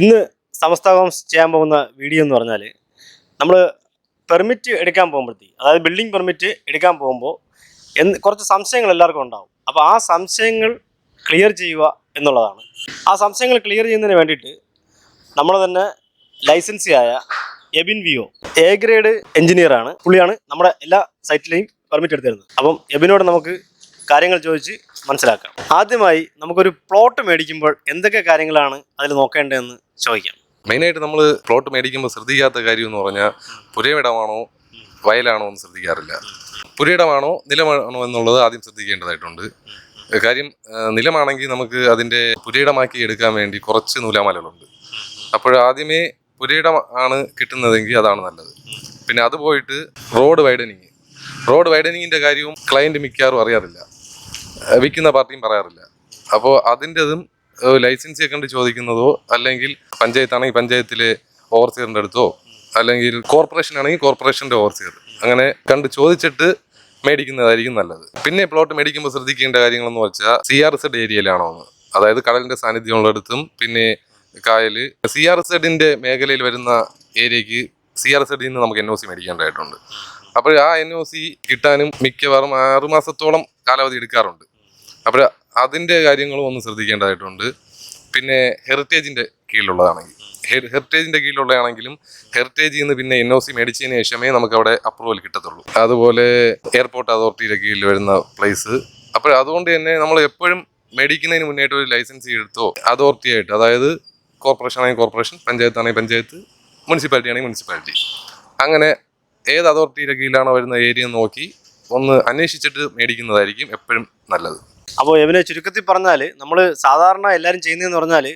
ഇന്ന് സമസ്ത ചെയ്യാൻ പോകുന്ന വീഡിയോ എന്ന് പറഞ്ഞാൽ നമ്മൾ പെർമിറ്റ് എടുക്കാൻ പോകുമ്പോഴത്തേക്ക് അതായത് ബിൽഡിംഗ് പെർമിറ്റ് എടുക്കാൻ പോകുമ്പോൾ കുറച്ച് സംശയങ്ങൾ എല്ലാവർക്കും ഉണ്ടാവും. അപ്പോൾ ആ സംശയങ്ങൾ ക്ലിയർ ചെയ്യുക എന്നുള്ളതാണ്. ആ സംശയങ്ങൾ ക്ലിയർ ചെയ്യുന്നതിന് വേണ്ടിയിട്ട് നമ്മൾ തന്നെ ലൈസൻസിയായ എബിൻ വിയോ എ ഗ്രേഡ് എഞ്ചിനീയറാണ് പുള്ളിയാണ് നമ്മുടെ എല്ലാ സൈറ്റിലെയും പെർമിറ്റ് എടുത്തിരുന്നത്. അപ്പം എബിനോട് നമുക്ക് കാര്യങ്ങൾ ചോദിച്ച് മനസ്സിലാക്കാം. ആദ്യമായി നമുക്കൊരു പ്ലോട്ട് മേടിക്കുമ്പോൾ എന്തൊക്കെ കാര്യങ്ങളാണ് അതിൽ നോക്കേണ്ടതെന്ന് ചോദിക്കാം. മെയിനായിട്ട് നമ്മൾ പ്ലോട്ട് മേടിക്കുമ്പോൾ ശ്രദ്ധിക്കാത്ത കാര്യം എന്ന് പറഞ്ഞാൽ പുരയിടമാണോ വയലാണോ എന്ന് ശ്രദ്ധിക്കാറില്ല. പുരയിടമാണോ നിലമാണോ എന്നുള്ളത് ആദ്യം ശ്രദ്ധിക്കേണ്ടതായിട്ടുണ്ട്. കാര്യം നിലമാണെങ്കിൽ നമുക്ക് അതിന്റെ പുരയിടമാക്കി എടുക്കാൻ വേണ്ടി കുറച്ച് നൂലാമലകളുണ്ട്. അപ്പോൾ ആദ്യമേ പുരയിടം ആണ് കിട്ടുന്നതെങ്കിൽ അതാണ് നല്ലത്. പിന്നെ അത് പോയിട്ട് റോഡ് വൈഡനിങ് റോഡ് വൈഡനിങ്ങിന്റെ കാര്യവും ക്ലയന്റ് മിക്കാറും അറിയാറില്ല. വിൽക്കുന്ന പാർട്ടിയും പറയാറില്ല. അപ്പോൾ അതിന്റെതും ലൈസൻസ് കണ്ട് ചോദിക്കുന്നതോ? അല്ലെങ്കിൽ പഞ്ചായത്താണെങ്കിൽ പഞ്ചായത്തിലെ ഓവർസിയറിന്റെ അടുത്തോ? അല്ലെങ്കിൽ കോർപ്പറേഷൻ ആണെങ്കിൽ കോർപ്പറേഷന്റെ ഓവർസിയർ അങ്ങനെ കണ്ട് ചോദിച്ചിട്ട് മേടിക്കുന്നതായിരിക്കും നല്ലത്. പിന്നെ പ്ലോട്ട് മേടിക്കുമ്പോൾ ശ്രദ്ധിക്കേണ്ട കാര്യങ്ങളെന്ന് വെച്ചാൽ സി ആർ സെഡ് ഏരിയയിലാണോ എന്ന്. അതായത് കടലിന്റെ സാന്നിധ്യമുള്ളിടത്തും പിന്നെ കായൽ സി ആർ സെഡിന്റെ മേഖലയിൽ വരുന്ന ഏരിയക്ക് സി ആർ സെഡിൽ നിന്ന് നമുക്ക് എൻ ഒ സി മേടിക്കേണ്ടതായിട്ടുണ്ട്. അപ്പോൾ ആ എൻ ഒ സി കിട്ടാനും മിക്കവാറും ആറുമാസത്തോളം കാലാവധി എടുക്കാറുണ്ട്. അപ്പോൾ അതിന്റെ കാര്യങ്ങളും ഒന്ന് ശ്രദ്ധിക്കേണ്ടതായിട്ടുണ്ട്. പിന്നെ ഹെറിറ്റേജിന്റെ കീഴിലുള്ളതാണെങ്കിൽ. ഹെറിറ്റേജിന്റെ കീഴിലുള്ളതാണെങ്കിലും ഹെറിറ്റേജിൽ നിന്ന് പിന്നെ എൻ ഒ സി മേടിച്ചതിന് ശേഷമേ നമുക്ക് അവിടെ അപ്രൂവൽ കിട്ടത്തുള്ളൂ. അതുപോലെ എയർപോർട്ട് അതോറിറ്റിയുടെ കീഴിൽ വരുന്ന പ്ലേസ്. അപ്പോൾ അതുകൊണ്ട് തന്നെ നമ്മൾ എപ്പോഴും മേടിക്കുന്നതിന് മുന്നേറ്റ് ഒരു ലൈസൻസ് എടുത്തോ അതോറിറ്റി ആയിട്ട് അതായത് കോർപ്പറേഷൻ ആണെങ്കിൽ കോർപ്പറേഷൻ പഞ്ചായത്ത് ആണെങ്കിൽ പഞ്ചായത്ത് മുനിസിപ്പാലിറ്റി ആണെങ്കിൽ മുനിസിപ്പാലിറ്റി. അങ്ങനെ ഏത് അതോറിറ്റിയുടെ കീഴിലാണോ വരുന്ന ഏരിയ നോക്കി ഒന്ന് അന്വേഷിച്ചിട്ട് മേടിക്കുന്നതായിരിക്കും എപ്പോഴും നല്ലത്. അപ്പോൾ ഇവനെ ചുരുക്കത്തിൽ പറഞ്ഞാൽ നമ്മൾ സാധാരണ എല്ലാവരും ചെയ്യുന്നതെന്ന് പറഞ്ഞാൽ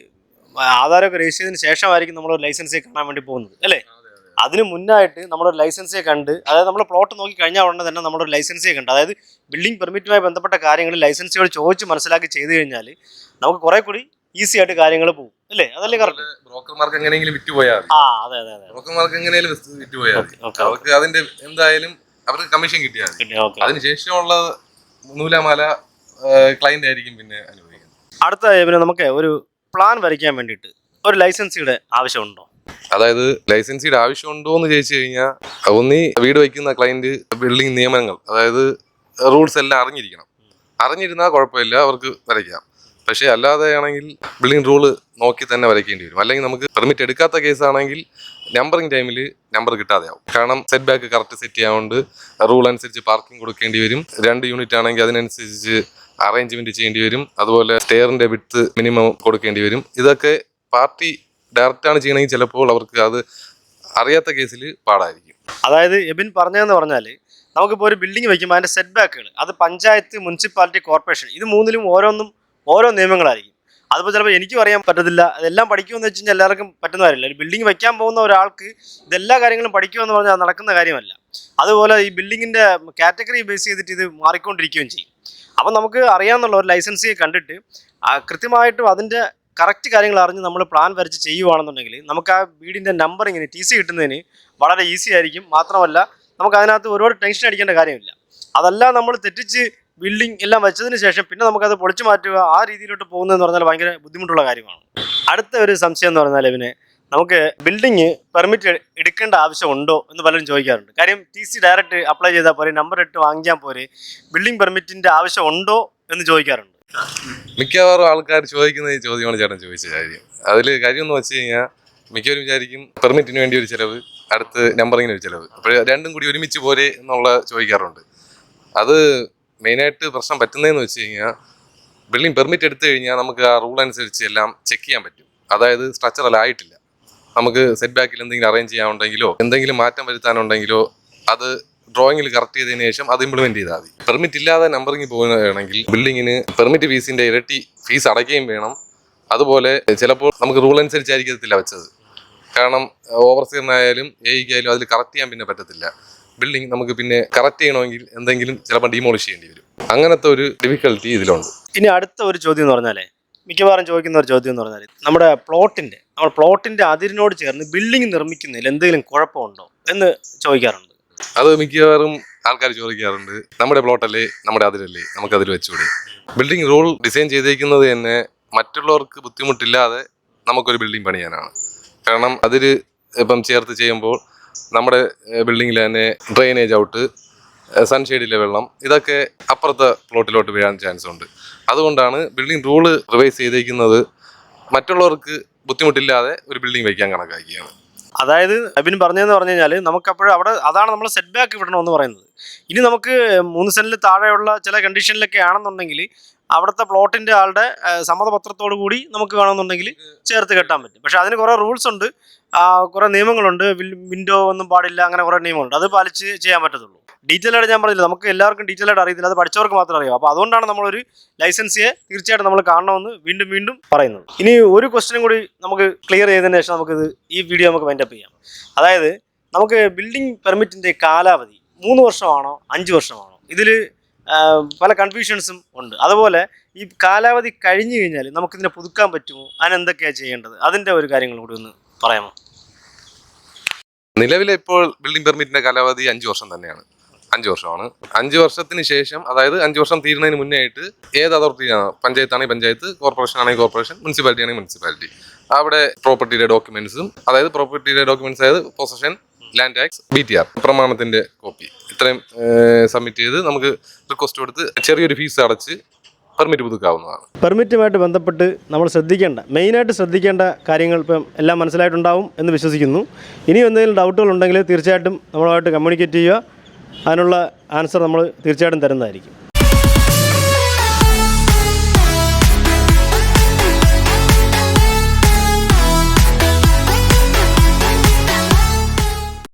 ആധാരമൊക്കെ രജിസ്റ്റർ ചെയ്തതിന് ശേഷമായിരിക്കും നമ്മൾ ലൈസൻസേ കാണാൻ വേണ്ടി പോകുന്നത് അല്ലേ? അതിന് മുന്നായിട്ട് നമ്മളൊരു ലൈസൻസേ കണ്ട് അതായത് നമ്മൾ പ്ലോട്ട് നോക്കി കഴിഞ്ഞാൽ ഉടനെ തന്നെ നമ്മളൊരു ലൈസൻസേ കണ്ട് അതായത് ബിൽഡിംഗ് പെർമിറ്റുമായി ബന്ധപ്പെട്ട കാര്യങ്ങൾ ലൈസൻസുകൾ ചോദിച്ച് മനസ്സിലാക്കി ചെയ്തു കഴിഞ്ഞാൽ നമുക്ക് കുറെ കൂടി ഈസി ആയിട്ട് കാര്യങ്ങൾ പോകും അല്ലേ? അതല്ലേ കറക്റ്റ്? ബ്രോക്കർമാർക്ക് എങ്ങനെയെങ്കിലും വിറ്റ് പോയാൽ ആ അതെ അതെ അതെ. ബ്രോക്കർമാർക്ക് എങ്ങനെയെങ്കിലും വിറ്റ് വിറ്റുപോയാൽ അവർക്ക് അതിന്റെ എന്തായാലും അവർക്ക് കമ്മീഷൻ കിട്ടിയാൽ അതിനുശേഷമുള്ള നൂലാമാല ക്ലയന്റ് ആയിരിക്കും പിന്നെ അനുഭവിക്കുന്നത് അടുത്ത പിന്നെ നമുക്ക് ഒരു പ്ലാൻ വരയ്ക്കാൻ വേണ്ടിട്ട് ഒരു ലൈസൻസിയുടെ ആവശ്യമുണ്ടോ? അതായത് ലൈസൻസിയുടെ ആവശ്യമുണ്ടോ എന്ന് ചോദിച്ചു കഴിഞ്ഞാൽ ഒന്നീ വീട് വയ്ക്കുന്ന ക്ലയന്റ് ബിൽഡിംഗ് നിയമങ്ങൾ അതായത് റൂൾസ് എല്ലാം അറിഞ്ഞിരിക്കണം. അറിഞ്ഞിരുന്നാൽ കുഴപ്പമില്ല അവർക്ക് വരയ്ക്കാം. പക്ഷേ അല്ലാതെയാണെങ്കിൽ ബിൽഡിംഗ് റൂൾ നോക്കി തന്നെ വരയ്ക്കേണ്ടി വരും. അല്ലെങ്കിൽ നമുക്ക് പെർമിറ്റ് എടുക്കാത്ത കേസാണെങ്കിൽ നമ്പറിംഗ് ടൈമിൽ നമ്പർ കിട്ടാതെയാവും. കാരണം സെറ്റ് ബാക്ക് കറക്റ്റ് സെറ്റ് ചെയ്യാവുണ്ട്. റൂൾ അനുസരിച്ച് പാർക്കിംഗ് കൊടുക്കേണ്ടി വരും. രണ്ട് യൂണിറ്റ് ആണെങ്കിൽ അതിനനുസരിച്ച് അറേഞ്ച്മെന്റ് ചെയ്യേണ്ടി വരും. അതുപോലെ സ്റ്റെയറിന്റെ വിത്ത് മിനിമം കൊടുക്കേണ്ടി വരും. ഇതൊക്കെ പാർട്ടി ഡയറക്റ്റ് ആണ് ചെയ്യണമെങ്കിൽ ചിലപ്പോൾ അവർക്ക് അത് അറിയാത്ത കേസിൽ പാടായിരിക്കും. അതായത് എബിൻ പറഞ്ഞതെന്ന് പറഞ്ഞാൽ നമുക്കിപ്പോൾ ഒരു ബിൽഡിംഗ് വയ്ക്കുമ്പോൾ അതിന്റെ സെറ്റ് ബാക്കുകൾ അത് പഞ്ചായത്ത് മുനിസിപ്പാലിറ്റി കോർപ്പറേഷൻ ഇത് മൂന്നിലും ഓരോന്നും ഓരോ നിയമങ്ങളായിരിക്കും. അതിപ്പോൾ ചിലപ്പോൾ എനിക്കും അറിയാൻ പറ്റത്തില്ല. അതെല്ലാം പഠിക്കുമെന്ന് വെച്ച് കഴിഞ്ഞാൽ എല്ലാവർക്കും പറ്റുന്ന കാര്യമില്ല. ഒരു ബിൽഡിംഗ് വയ്ക്കാൻ പോകുന്ന ഒരാൾക്ക് ഇതെല്ലാ കാര്യങ്ങളും പഠിക്കുമെന്ന് പറഞ്ഞാൽ നടക്കുന്ന കാര്യമല്ല. അതുപോലെ ഈ ബിൽഡിങ്ങിന്റെ കാറ്റഗറി ബേസ് ചെയ്തിട്ട് ഇത് മാറിക്കൊണ്ടിരിക്കുകയും ചെയ്യും. അപ്പം നമുക്ക് അറിയാമെന്നുള്ള ഒരു ലൈസൻസിയെ കണ്ടിട്ട് കൃത്യമായിട്ടും അതിന്റെ കറക്റ്റ് കാര്യങ്ങൾ അറിഞ്ഞ് നമ്മൾ പ്ലാൻ വരച്ച് ചെയ്യുവാണെന്നുണ്ടെങ്കിൽ നമുക്ക് ആ വീടിന്റെ നമ്പറിങ്ങിന് ടി സി കിട്ടുന്നതിന് വളരെ ഈസി ആയിരിക്കും. മാത്രമല്ല നമുക്ക് അതിനകത്ത് ഒരുപാട് ടെൻഷൻ അടിക്കേണ്ട കാര്യമില്ല. അതെല്ലാം നമ്മൾ തെറ്റിച്ച് ബിൽഡിംഗ് എല്ലാം വെച്ചതിന് ശേഷം പിന്നെ നമുക്കത് പൊളിച്ചു മാറ്റുക ആ രീതിയിലോട്ട് പോകുന്നതെന്ന് പറഞ്ഞാൽ ഭയങ്കര ബുദ്ധിമുട്ടുള്ള കാര്യമാണ്. അടുത്ത ഒരു സംശയം എന്ന് പറഞ്ഞാൽ ഇവന് നമുക്ക് ബിൽഡിങ് പെർമിറ്റ് എടുക്കേണ്ട ആവശ്യമുണ്ടോ എന്ന് പലരും ചോദിക്കാറുണ്ട്. കാര്യം ടി സി ഡയറക്റ്റ് അപ്ലൈ ചെയ്താൽ പോരെ നമ്പർ ഇട്ട് വാങ്ങിയാൽ പോരെ ബിൽഡിംഗ് പെർമിറ്റിന്റെ ആവശ്യമുണ്ടോ എന്ന് ചോദിക്കാറുണ്ട്. മിക്കവാറും ആൾക്കാർ ചോദിക്കുന്ന ഈ ചോദ്യമാണ് ചേട്ടൻ ചോദിച്ച കാര്യം. അതിൽ കാര്യം എന്ന് വെച്ച് കഴിഞ്ഞാൽ മിക്കവരും വിചാരിക്കും പെർമിറ്റിന് വേണ്ടി ഒരു ചിലവ് അടുത്ത് നമ്പറിങ്ങിന് ഒരു ചിലവ്. അപ്പോൾ രണ്ടും കൂടി ഒരുമിച്ച് പോരെ എന്നുള്ള ചോദിക്കാറുണ്ട്. അത് മെയിനായിട്ട് പ്രശ്നം പറ്റുന്നതെന്ന് വെച്ച് കഴിഞ്ഞാൽ ബിൽഡിംഗ് പെർമിറ്റ് എടുത്തു കഴിഞ്ഞാൽ നമുക്ക് ആ റൂൾ അനുസരിച്ച് എല്ലാം ചെക്ക് ചെയ്യാൻ പറ്റും. അതായത് സ്ട്രക്ചറൽ ആയിട്ടില്ല. നമുക്ക് സെറ്റ് ബാക്കിൽ എന്തെങ്കിലും അറേഞ്ച് ചെയ്യാനുണ്ടെങ്കിലോ എന്തെങ്കിലും മാറ്റം വരുത്താനുണ്ടെങ്കിലോ അത് ഡ്രോയിങ്ങിൽ കറക്റ്റ് ചെയ്തതിനു ശേഷം അത് ഇംപ്ലിമെന്റ് ചെയ്താൽ മതി. പെർമിറ്റ് ഇല്ലാതെ നമ്പറിംഗ് പോകുകയാണെങ്കിൽ ബിൽഡിങ്ങിന് പെർമിറ്റ് ഫീസിന്റെ ഇരട്ടി ഫീസ് അടയ്ക്കുകയും വേണം. അതുപോലെ ചിലപ്പോൾ നമുക്ക് റൂൾ അനുസരിച്ചായിരിക്കത്തില്ല വെച്ചത്. കാരണം ഓവർസീറിനായാലും എയ്ക്കായാലും അതിൽ കറക്റ്റ് ചെയ്യാൻ പിന്നെ പറ്റത്തില്ല. ബിൽഡിംഗ് നമുക്ക് പിന്നെ കറക്റ്റ് ചെയ്യണമെങ്കിൽ എന്തെങ്കിലും ചിലപ്പോൾ ഡിമോളിഷ് ചെയ്യേണ്ടി വരും. അങ്ങനത്തെ ഒരു ഡിഫിക്കൽട്ടി ഇതിലുണ്ട്. ഇനി അടുത്ത ഒരു ചോദ്യം എന്ന് പറഞ്ഞാലേ മിക്കവാറും ചോദിക്കുന്ന ഒരു ചോദ്യം എന്ന് പറഞ്ഞാൽ നമ്മുടെ പ്ലോട്ടിന്റെ നമ്മുടെ പ്ലോട്ടിന്റെ അതിരിനോട് ചേർന്ന് ബിൽഡിംഗ് നിർമ്മിക്കുന്നതിൽ എന്തെങ്കിലും കുഴപ്പമുണ്ടോ എന്ന് ചോദിക്കാറുണ്ട്. അത് മിക്കവാറും ആൾക്കാർ ചോദിക്കാറുണ്ട്. നമ്മുടെ പ്ലോട്ടല്ലേ നമ്മുടെ അതിരല്ലേ നമുക്ക് അതിൽ വെച്ചുകൂടെ ബിൽഡിംഗ് റൂൾ ഡിസൈൻ ചെയ്തേക്കുന്നത് തന്നെ മറ്റുള്ളവർക്ക് ബുദ്ധിമുട്ടില്ലാതെ നമുക്കൊരു ബിൽഡിംഗ് പണിയാനാണ്. കാരണം അതിൽ ഇപ്പം ചേർത്ത് ചെയ്യുമ്പോൾ നമ്മുടെ ബിൽഡിങ്ങിൽ തന്നെ ഡ്രെയിനേജ് ഔട്ട് സൺഷെയ്ഡിലെ വെള്ളം ഇതൊക്കെ അപ്പുറത്തെ പ്ലോട്ടിലോട്ട് വീഴാൻ ചാൻസ് ഉണ്ട്. അതുകൊണ്ടാണ് ബിൽഡിംഗ് റൂൾ റിവൈസ് ചെയ്തേക്കുന്നത് മറ്റുള്ളവർക്ക് ബുദ്ധിമുട്ടില്ലാതെ ഒരു ബിൽഡിംഗ് വയ്ക്കാൻ കണക്കാക്കിയാണ്. അതായത് അബിൻ പറഞ്ഞതെന്ന് പറഞ്ഞു കഴിഞ്ഞാൽ നമുക്കപ്പോഴും അവിടെ അതാണ് നമ്മൾ സെറ്റ് ബാക്ക് വിടണമെന്ന് പറയുന്നത്. ഇനി നമുക്ക് മൂന്ന് സെന്റിൽ താഴെയുള്ള ചില കണ്ടീഷനിലൊക്കെ ആണെന്നുണ്ടെങ്കിൽ അവിടുത്തെ പ്ലോട്ടിന്റെ ആളുടെ സമ്മതപത്രത്തോടു കൂടി നമുക്ക് വേണമെന്നുണ്ടെങ്കിൽ ചേർത്ത് കെട്ടാൻ പറ്റും. പക്ഷെ അതിന് കുറേ റൂൾസ് ഉണ്ട്. കുറേ നിയമങ്ങളുണ്ട്. വിൻഡോ ഒന്നും പാടില്ല അങ്ങനെ കുറേ നിയമങ്ങളുണ്ട്. അത് പാലിച്ച് ചെയ്യാൻ പറ്റത്തുള്ളൂ. ഡീറ്റെയിൽ ആയിട്ട് ഞാൻ പറഞ്ഞില്ല. നമുക്ക് എല്ലാവർക്കും ഡീറ്റെയിൽ ആയിട്ട് അറിയത്തില്ല. അത് പഠിച്ചവർക്ക് മാത്രമേ അറിയാം. അപ്പോൾ അതുകൊണ്ടാണ് നമ്മളൊരു ലൈസൻസിയെ തീർച്ചയായിട്ടും നമ്മൾ കാണണമെന്ന് വീണ്ടും വീണ്ടും പറയുന്നത്. ഇനി ഒരു ക്വസ്റ്റ്യനും കൂടി നമുക്ക് ക്ലിയർ ചെയ്തതിന് ശേഷം നമുക്കിത് ഈ വീഡിയോ നമുക്ക് വൈൻഡപ്പ് ചെയ്യാം. അതായത് നമുക്ക് ബിൽഡിംഗ് പെർമിറ്റിന്റെ കാലാവധി മൂന്ന് വർഷമാണോ അഞ്ച് വർഷമാണോ? ഇതിൽ പല കൺഫ്യൂഷൻസും ഉണ്ട്. അതുപോലെ ഈ കാലാവധി കഴിഞ്ഞു കഴിഞ്ഞാൽ നമുക്കിതിനെ പുതുക്കാൻ പറ്റുമോ? അതിനെന്തൊക്കെയാണ് ചെയ്യേണ്ടത്? അതിന്റെ ഒരു കാര്യങ്ങൾ കൂടി ഒന്ന് പറയാമോ? നിലവിലെ ഇപ്പോൾ ബിൽഡിംഗ് പെർമിറ്റിന്റെ കാലാവധി അഞ്ച് വർഷം തന്നെയാണ്. അഞ്ച് വർഷമാണ്. അഞ്ച് വർഷത്തിന് ശേഷം അതായത് അഞ്ച് വർഷം തീരുന്നതിന് മുന്നേ ആയിട്ട് ഏത് അതോറിറ്റിയാണ് പഞ്ചായത്താണെങ്കിൽ പഞ്ചായത്ത് കോർപ്പറേഷൻ ആണെങ്കിൽ കോർപ്പറേഷൻ മുനിസിപ്പാലിറ്റി ആണെങ്കിൽ മുനിസിപ്പാലിറ്റി. അവിടെ പ്രോപ്പർട്ടിയുടെ ഡോക്യുമെന്റ്സും അതായത് പ്രോപ്പർട്ടിയുടെ ഡോക്യുമെന്റ്സ് അതായത് possession land tax B T R പ്രമാണത്തിന്റെ copy. ഇത്രയും സബ്മിറ്റ് ചെയ്ത് നമുക്ക് റിക്വസ്റ്റ് കൊടുത്ത് ചെറിയൊരു ഫീസ് അടച്ച് പെർമിറ്റ് പുതുക്കാവുന്നതാണ്. പെർമിറ്റുമായിട്ട് ബന്ധപ്പെട്ട് നമ്മൾ ശ്രദ്ധിക്കേണ്ട മെയിനായിട്ട് ശ്രദ്ധിക്കേണ്ട കാര്യങ്ങൾ ഇപ്പം എല്ലാം മനസ്സിലായിട്ടുണ്ടാവും എന്ന് വിശ്വസിക്കുന്നു. ഇനിയും എന്തെങ്കിലും ഡൗട്ടുകൾ ഉണ്ടെങ്കിൽ തീർച്ചയായിട്ടും നമ്മളുമായിട്ട് കമ്മ്യൂണിക്കേറ്റ് ചെയ്യുക. അതിനുള്ള ആൻസർ നമ്മൾ തീർച്ചയായിട്ടും തരുന്നതായിരിക്കും.